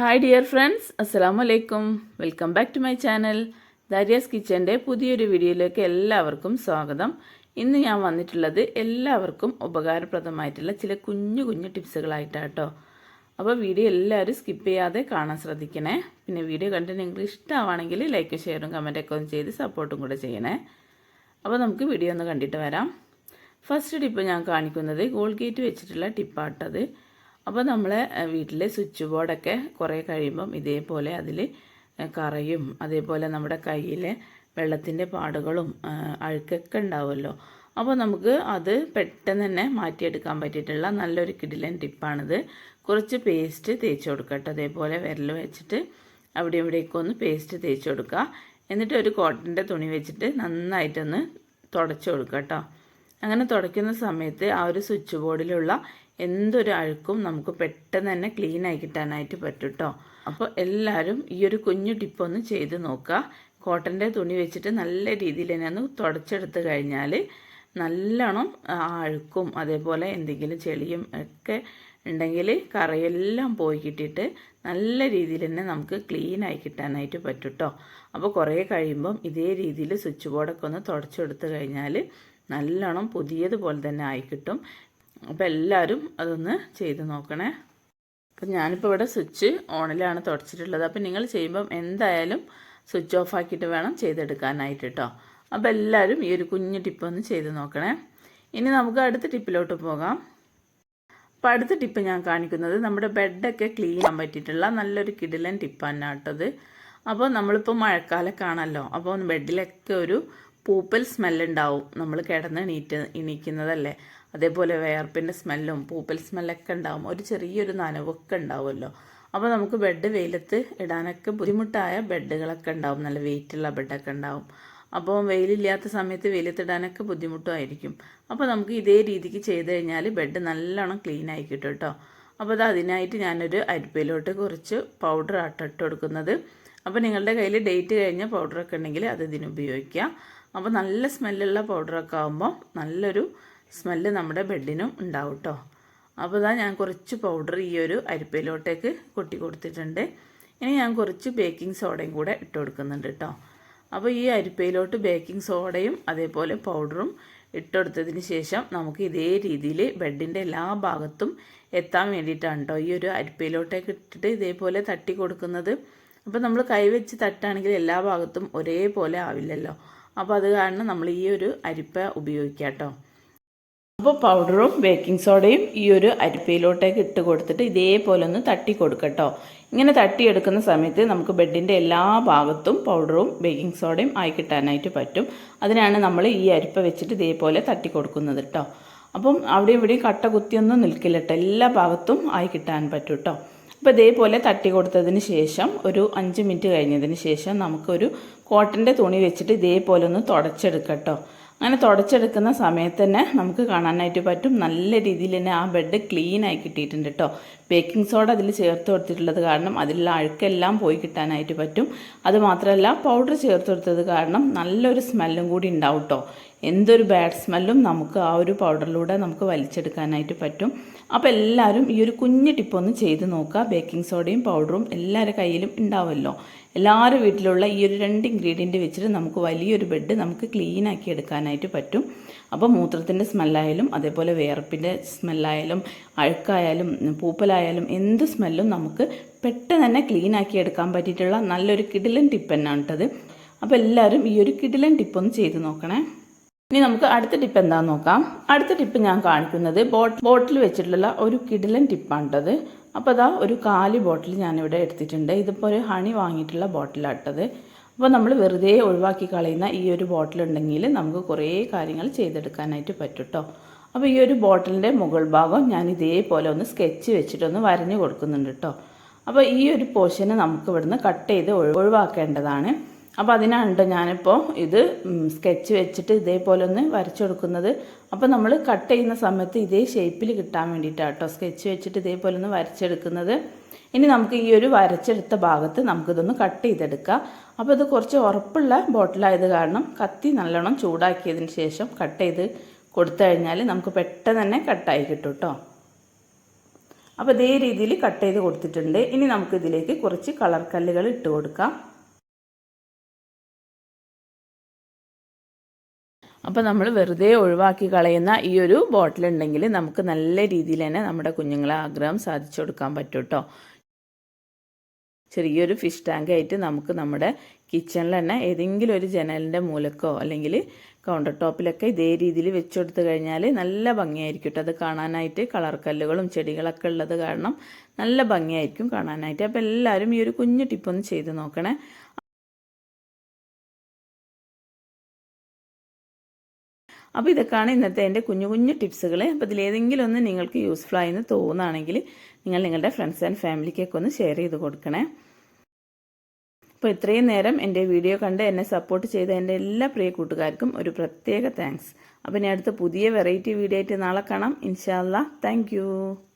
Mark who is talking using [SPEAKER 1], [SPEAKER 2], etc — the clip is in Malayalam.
[SPEAKER 1] ഹായ് ഡിയർ ഫ്രണ്ട്സ് അസ്സലാമു അലൈക്കും welcome back to my channel Dariya's കിച്ചൻ്റെ പുതിയൊരു വീഡിയോയിലേക്ക് എല്ലാവർക്കും സ്വാഗതം ഇന്ന് ഞാൻ വന്നിട്ടുള്ളത് എല്ലാവർക്കും ഉപകാരപ്രദമായിട്ടുള്ള ചില കുഞ്ഞു കുഞ്ഞു ടിപ്സുകളായിട്ടാട്ടോ അപ്പോൾ വീഡിയോ എല്ലാവരും സ്കിപ്പ് ചെയ്യാതെ കാണാൻ ശ്രദ്ധിക്കണേ പിന്നെ വീഡിയോ കണ്ട് നിങ്ങൾക്ക് ഇഷ്ടമാണെങ്കിൽ ലൈക്കും ഷെയറും കമൻറ്റൊക്കെ ഒന്ന് ചെയ്ത് സപ്പോർട്ടും കൂടെ ചെയ്യണേ അപ്പോൾ നമുക്ക് വീഡിയോ ഒന്ന് കണ്ടിട്ട് വരാം ഫസ്റ്റ് ടിപ്പ് ഞാൻ കാണിക്കുന്നത് ഗോൾഗേറ്റ് വെച്ചിട്ടുള്ള ടിപ്പാട്ടത് അപ്പോൾ നമ്മളെ വീട്ടിലെ സ്വിച്ച് ബോർഡൊക്കെ കുറേ കഴിയുമ്പം ഇതേപോലെ അതിൽ കറയും അതേപോലെ നമ്മുടെ കയ്യിലെ വെള്ളത്തിൻ്റെ പാടുകളും അഴുക്കൊക്കെ ഉണ്ടാവുമല്ലോ അപ്പോൾ നമുക്ക് അത് പെട്ടെന്ന് തന്നെ മാറ്റിയെടുക്കാൻ പറ്റിയിട്ടുള്ള നല്ലൊരു കിടിലൻ ടിപ്പാണിത് കുറച്ച് പേസ്റ്റ് തേച്ച് കൊടുക്കട്ടെ അതേപോലെ വിരൽ വെച്ചിട്ട് അവിടെ ഇവിടേക്ക് ഒന്ന് പേസ്റ്റ് തേച്ച് കൊടുക്കുക എന്നിട്ട് ഒരു കോട്ടൻ്റെ തുണി വെച്ചിട്ട് നന്നായിട്ടൊന്ന് തുടച്ച് കൊടുക്കുക കേട്ടോ അങ്ങനെ തുടയ്ക്കുന്ന സമയത്ത് ആ ഒരു സ്വിച്ച് ബോർഡിലുള്ള എന്തൊരു അഴുക്കും നമുക്ക് പെട്ടെന്ന് തന്നെ ക്ലീൻ ആയി കിട്ടാനായിട്ട് പറ്റും കേട്ടോ അപ്പോൾ എല്ലാവരും ഈ ഒരു കുഞ്ഞു ടിപ്പൊന്ന് ചെയ്ത് നോക്കുക കോട്ടൻ്റെ തുണി വെച്ചിട്ട് നല്ല രീതിയിൽ തന്നെ ഒന്ന് തുടച്ചെടുത്ത് കഴിഞ്ഞാൽ നല്ലോണം അഴുക്കും അതേപോലെ എന്തെങ്കിലും ചെളിയും ഒക്കെ ഉണ്ടെങ്കിൽ കറയെല്ലാം പോയി കിട്ടിയിട്ട് നല്ല രീതിയിൽ തന്നെ നമുക്ക് ക്ലീൻ ആയി കിട്ടാനായിട്ട് പറ്റും കേട്ടോ അപ്പോൾ കുറേ കഴിയുമ്പം ഇതേ രീതിയിൽ സ്വിച്ച് ബോർഡൊക്കെ ഒന്ന് തുടച്ചെടുത്ത് കഴിഞ്ഞാൽ നല്ലോണം പുതിയതുപോലെ തന്നെ ആയിക്കിട്ടും അപ്പം എല്ലാവരും അതൊന്ന് ചെയ്ത് നോക്കണേ അപ്പം ഞാനിപ്പോൾ ഇവിടെ സ്വിച്ച് ഓണിലാണ് തുടച്ചിട്ടുള്ളത് അപ്പം നിങ്ങൾ ചെയ്യുമ്പം എന്തായാലും സ്വിച്ച് ഓഫ് ആക്കിയിട്ട് വേണം ചെയ്തെടുക്കാനായിട്ട് കേട്ടോ അപ്പം എല്ലാവരും ഈ ഒരു കുഞ്ഞു ടിപ്പ് ഒന്ന് ചെയ്ത് നോക്കണേ ഇനി നമുക്ക് അടുത്ത ടിപ്പിലോട്ട് പോകാം അപ്പം അടുത്ത ടിപ്പ് ഞാൻ കാണിക്കുന്നത് നമ്മുടെ ബെഡൊക്കെ ക്ലീൻ ചെയ്യാൻ പറ്റിയിട്ടുള്ള നല്ലൊരു കിടിലൻ ടിപ്പാണ് കേട്ടത് അപ്പോൾ നമ്മളിപ്പോൾ മഴക്കാലൊക്കെ ആണല്ലോ അപ്പോൾ ബെഡിലൊക്കെ ഒരു പൂപ്പൽ സ്മെല്ലുണ്ടാവും നമ്മൾ കിടന്ന് എണീറ്റ് എണീക്കുന്നതല്ലേ അതേപോലെ വേർപ്പിൻ്റെ സ്മെല്ലും പൂപ്പൽ സ്മെല്ലൊക്കെ ഉണ്ടാവും ഒരു ചെറിയൊരു നനവൊക്കെ ഉണ്ടാവുമല്ലോ അപ്പോൾ നമുക്ക് ബെഡ് വെയിലത്ത് ഇടാനൊക്കെ ബുദ്ധിമുട്ടായ ബെഡുകളൊക്കെ ഉണ്ടാവും നല്ല വെയിറ്റുള്ള ബെഡൊക്കെ ഉണ്ടാവും അപ്പോൾ വെയിലില്ലാത്ത സമയത്ത് ഇടാനൊക്കെ ബുദ്ധിമുട്ടായിരിക്കും അപ്പോൾ നമുക്ക് ഇതേ രീതിക്ക് ചെയ്ത് കഴിഞ്ഞാൽ ബെഡ് നല്ലോണം ക്ലീൻ ആയി കിട്ടും കേട്ടോ അപ്പോൾ അത് അതിനായിട്ട് ഞാനൊരു അരിപ്പയിലോട്ട് കുറച്ച് പൗഡർ ആട്ടിട്ട് കൊടുക്കുന്നത് അപ്പോൾ നിങ്ങളുടെ കയ്യിൽ ഡേറ്റ് കഴിഞ്ഞ പൗഡറൊക്കെ ഉണ്ടെങ്കിൽ അത് ഇതിന് ഉപയോഗിക്കാം അപ്പോൾ നല്ല സ്മെല്ലുള്ള പൗഡറൊക്കെ ആകുമ്പോൾ നല്ലൊരു സ്മെല്ല് നമ്മുടെ ബെഡിനും ഉണ്ടാവും കേട്ടോ അപ്പോൾ ഇതാ ഞാൻ കുറച്ച് പൗഡർ ഈ ഒരു അരിപ്പയിലോട്ടേക്ക് കൊട്ടി കൊടുത്തിട്ടുണ്ട് ഇനി ഞാൻ കുറച്ച് ബേക്കിംഗ് സോഡയും കൂടെ ഇട്ട് കൊടുക്കുന്നുണ്ട് കേട്ടോ അപ്പോൾ ഈ അരിപ്പയിലോട്ട് ബേക്കിംഗ് സോഡയും അതേപോലെ പൗഡറും ഇട്ടെടുത്തതിന് ശേഷം നമുക്ക് ഇതേ രീതിയിൽ ബെഡിൻ്റെ എല്ലാ ഭാഗത്തും എത്താൻ വേണ്ടിയിട്ടാണ് കേട്ടോ ഈ ഒരു അരിപ്പയിലോട്ടേക്ക് ഇട്ടിട്ട് ഇതേപോലെ തട്ടി കൊടുക്കുന്നത് അപ്പോൾ നമ്മൾ കൈവച്ച് തട്ടാണെങ്കിൽ എല്ലാ ഭാഗത്തും ഒരേപോലെ ആവില്ലല്ലോ അപ്പോൾ അത് കാരണം നമ്മൾ ഈ ഒരു അരിപ്പ ഉപയോഗിക്കുക കേട്ടോ അപ്പോൾ പൗഡറും ബേക്കിംഗ് സോഡയും ഈ ഒരു അരിപ്പയിലോട്ടേക്ക് ഇട്ട് കൊടുത്തിട്ട് ഇതേപോലെ ഒന്ന് തട്ടി കൊടുക്കട്ടോ ഇങ്ങനെ തട്ടിയെടുക്കുന്ന സമയത്ത് നമുക്ക് ബെഡിൻ്റെ എല്ലാ ഭാഗത്തും പൗഡറും ബേക്കിംഗ് സോഡയും ആയി കിട്ടാനായിട്ട് പറ്റും അതിനാണ് നമ്മൾ ഈ അരിപ്പ വെച്ചിട്ട് ഇതേപോലെ തട്ടി കൊടുക്കുന്നത് കേട്ടോ അപ്പം അവിടെ ഇവിടെയും കട്ട കുത്തിയൊന്നും നിൽക്കില്ല കേട്ടോ എല്ലാ ഭാഗത്തും ആയി കിട്ടാൻ പറ്റും കേട്ടോ ഇപ്പോൾ ഇതേപോലെ തട്ടി കൊടുത്തതിന് ശേഷം ഒരു അഞ്ച് മിനിറ്റ് കഴിഞ്ഞതിന് ശേഷം നമുക്കൊരു കോട്ടൻ്റെ തുണി വെച്ചിട്ട് ഇതേപോലെ ഒന്ന് തുടച്ചെടുക്കട്ടോ അങ്ങനെ തുടച്ചെടുക്കുന്ന സമയത്ത് തന്നെ നമുക്ക് കാണാനായിട്ട് പറ്റും നല്ല രീതിയിൽ തന്നെ ആ ബെഡ് ക്ലീൻ ആയി കിട്ടിയിട്ടുണ്ട് കേട്ടോ ബേക്കിംഗ് സോഡ അതിൽ ചേർത്ത് കൊടുത്തിട്ടുള്ളത് കാരണം അതിലുള്ള അഴുക്കെല്ലാം പോയി കിട്ടാനായിട്ട് പറ്റും അതുമാത്രമല്ല പൗഡർ ചേർത്ത് കൊടുത്തത് കാരണം നല്ലൊരു സ്മെല്ലും കൂടി ഉണ്ടാവും കേട്ടോ എന്തൊരു ബാഡ് സ്മെല്ലും നമുക്ക് ആ ഒരു പൗഡറിലൂടെ നമുക്ക് വലിച്ചെടുക്കാനായിട്ട് പറ്റും അപ്പോൾ എല്ലാവരും ഈ ഒരു കുഞ്ഞ് ടിപ്പൊന്ന് ചെയ്ത് നോക്കുക ബേക്കിംഗ് സോഡയും പൗഡറും എല്ലാവരുടെ കയ്യിലും ഉണ്ടാവുമല്ലോ എല്ലാവരും വീട്ടിലുള്ള ഈ ഒരു രണ്ട് ഇൻഗ്രീഡിയൻ്റ് വെച്ചിട്ട് നമുക്ക് വലിയൊരു ബെഡ് നമുക്ക് ക്ലീൻ ആക്കി എടുക്കാനായിട്ട് പറ്റും അപ്പോൾ മൂത്രത്തിൻ്റെ സ്മെല്ലായാലും അതേപോലെ വേർപ്പിൻ്റെ സ്മെല്ലായാലും അഴുക്കായാലും പൂപ്പലായാലും എന്ത് സ്മെല്ലും നമുക്ക് പെട്ടെന്ന് തന്നെ ക്ലീൻ ആക്കി എടുക്കാൻ പറ്റിയിട്ടുള്ള നല്ലൊരു കിടിലൻ ടിപ്പ് തന്നെയാണ് കേട്ടത് അപ്പോൾ എല്ലാവരും ഈ ഒരു കിടിലൻ ടിപ്പൊന്ന് ചെയ്ത് നോക്കണേ ഇനി നമുക്ക് അടുത്ത ടിപ്പ് എന്താണെന്ന് നോക്കാം അടുത്ത ടിപ്പ് ഞാൻ കാണിക്കുന്നത് ബോട്ടിൽ വെച്ചിട്ടുള്ള ഒരു കിടിലൻ ടിപ്പാണിട്ടത് അപ്പോൾ അതാ ഒരു കാലി ബോട്ടിൽ ഞാനിവിടെ എടുത്തിട്ടുണ്ട് ഇതിപ്പോൾ ഒരു ഹണി വാങ്ങിയിട്ടുള്ള ബോട്ടിലാട്ടത് അപ്പോൾ നമ്മൾ വെറുതെ ഒഴിവാക്കി കളയുന്ന ഈ ഒരു ബോട്ടിലുണ്ടെങ്കിൽ ഉണ്ടെങ്കിൽ നമുക്ക് കുറേ കാര്യങ്ങൾ ചെയ്തെടുക്കാനായിട്ട് പറ്റും കേട്ടോ അപ്പോൾ ഈ ഒരു ബോട്ടിലിൻ്റെ മുകൾ ഭാഗം ഞാൻ ഇതേപോലെ ഒന്ന് സ്കെച്ച് വെച്ചിട്ടൊന്ന് വരഞ്ഞു കൊടുക്കുന്നുണ്ട് കേട്ടോ അപ്പോൾ ഈ ഒരു പോഷനെ നമുക്ക് ഇവിടുന്ന് കട്ട് ചെയ്ത് ഒഴിവാക്കേണ്ടതാണ് അപ്പോൾ അതിനാണ് ഞാനിപ്പോൾ ഇത് സ്കെച്ച് വെച്ചിട്ട് ഇതേപോലെ ഒന്ന് വരച്ചെടുക്കുന്നത് അപ്പോൾ നമ്മൾ കട്ട് ചെയ്യുന്ന സമയത്ത് ഇതേ ഷേപ്പിൽ കിട്ടാൻ വേണ്ടിയിട്ടാണ് കേട്ടോ സ്കെച്ച് വെച്ചിട്ട് ഇതേപോലെ ഒന്ന് വരച്ചെടുക്കുന്നത് ഇനി നമുക്ക് ഈ ഒരു വരച്ചെടുത്ത ഭാഗത്ത് നമുക്കിതൊന്ന് കട്ട് ചെയ്തെടുക്കാം അപ്പോൾ ഇത് കുറച്ച് ഉറപ്പുള്ള ബോട്ടിലായത് കാരണം കത്തി നല്ലോണം ചൂടാക്കിയതിന് ശേഷം കട്ട് ചെയ്ത് കൊടുത്തു കഴിഞ്ഞാൽ നമുക്ക് പെട്ടെന്ന് തന്നെ കട്ടായി കിട്ടും കേട്ടോ അപ്പോൾ ഇതേ രീതിയിൽ കട്ട് ചെയ്ത് കൊടുത്തിട്ടുണ്ട് ഇനി നമുക്കിതിലേക്ക് കുറച്ച് കളർ കല്ലുകൾ ഇട്ട് കൊടുക്കാം അപ്പോൾ നമ്മൾ വെറുതെ ഒഴിവാക്കി കളയുന്ന ഈ ഒരു ഉണ്ടെങ്കിൽ നമുക്ക് നല്ല രീതിയിൽ തന്നെ നമ്മുടെ കുഞ്ഞുങ്ങളെ ആഗ്രഹം സാധിച്ചു കൊടുക്കാൻ പറ്റും കേട്ടോ ചെറിയൊരു ഫിഷ് ടാങ്ക് ആയിട്ട് നമുക്ക് നമ്മുടെ കിച്ചണിൽ തന്നെ ഏതെങ്കിലും ഒരു ജനലിൻ്റെ മൂലക്കോ അല്ലെങ്കിൽ കൗണ്ടർ ടോപ്പിലൊക്കെ ഇതേ രീതിയിൽ വെച്ചു കൊടുത്തു കഴിഞ്ഞാൽ നല്ല ഭംഗിയായിരിക്കും കേട്ടോ അത് കാണാനായിട്ട് കളർ കല്ലുകളും ചെടികളൊക്കെ ഉള്ളത് കാരണം നല്ല ഭംഗിയായിരിക്കും കാണാനായിട്ട് അപ്പോൾ എല്ലാവരും ഈ ഒരു കുഞ്ഞു ടിപ്പൊന്ന് ചെയ്ത് നോക്കണേ അപ്പോൾ ഇതൊക്കെയാണ് ഇന്നത്തെ എൻ്റെ കുഞ്ഞു കുഞ്ഞു ടിപ്സുകൾ അപ്പോൾ ഇതിലേതെങ്കിലും ഒന്ന് നിങ്ങൾക്ക് യൂസ്ഫുൾ ആയെന്ന് തോന്നുകയാണെങ്കിൽ നിങ്ങൾ നിങ്ങളുടെ ഫ്രണ്ട്സ് ആൻഡ് ഫാമിലിക്കൊക്കെ ഒന്ന് ഷെയർ ചെയ്ത് കൊടുക്കണേ അപ്പോൾ ഇത്രയും നേരം എൻ്റെ വീഡിയോ കണ്ട് എന്നെ സപ്പോർട്ട് ചെയ്ത എൻ്റെ എല്ലാ പ്രിയ കൂട്ടുകാർക്കും ഒരു പ്രത്യേക താങ്ക്സ് അപ്പോൾ ഇനി അടുത്ത പുതിയ വെറൈറ്റി വീഡിയോ ആയിട്ട് നാളെ കാണാം ഇൻഷാല്ല താങ്ക്